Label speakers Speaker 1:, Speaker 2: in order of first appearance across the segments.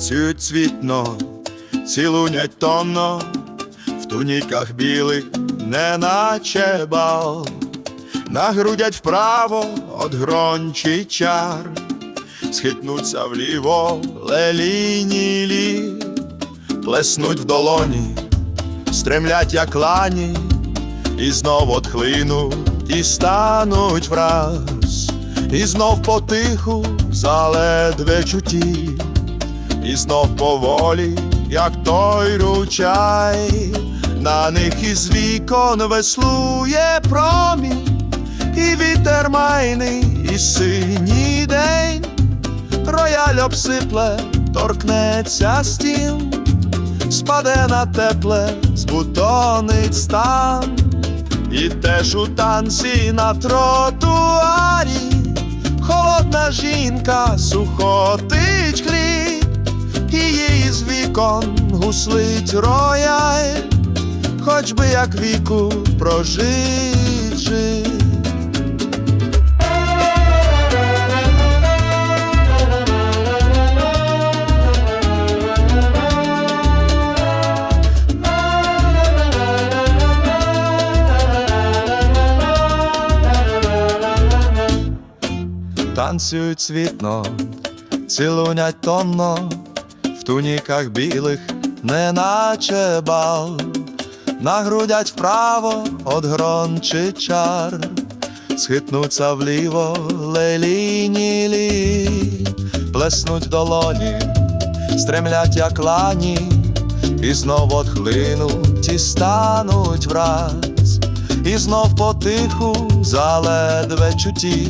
Speaker 1: танцюють цвітно, цілунять тонно, в туніках білих, неначе бал, нагрудять вправо од грончий чар, схитнуться вліво лелійні лі, плеснуть в долоні, стремлять як лані, і знов отхлинуть і стануть враз, і знов потиху заледве чуті, і знов поволі, як той ручай, на них із вікон веслує промінь, і вітер майний, і синій день, рояль обсипле, торкнеться стін, спаде на тепле, збутонить стан. І теж у танці на тротуарі. Холодна жінка сухотить хліб, вікон гуслить рояль, хоч би як віку прожить. Танцюють світно, цілунять тонно, в туніках білих, неначе бал, нагрудять вправо од грон чи чар, схитнуться вліво лелійні лі, плеснуть долоні, стремлять як лані, і знов отхлинуть і стануть враз, і знов потиху заледве чуті.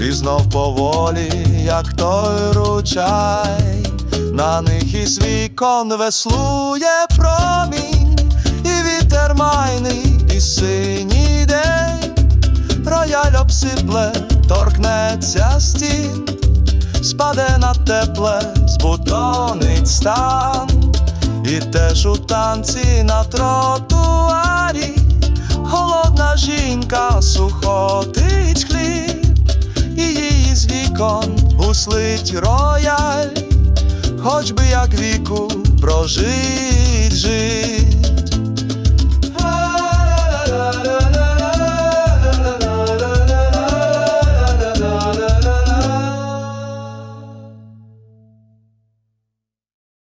Speaker 1: І знов поволі, як той ручай, на них із вікон веслує промінь, і вітер майний, і синій день, рояль обсипле, торкнеться стін, спаде на тепле, збутонить стан, і теж у танці на тротуарі, голодна жінка сухотить хліб і її з вікон гуслить рояль, хоч би як віку прожить жить.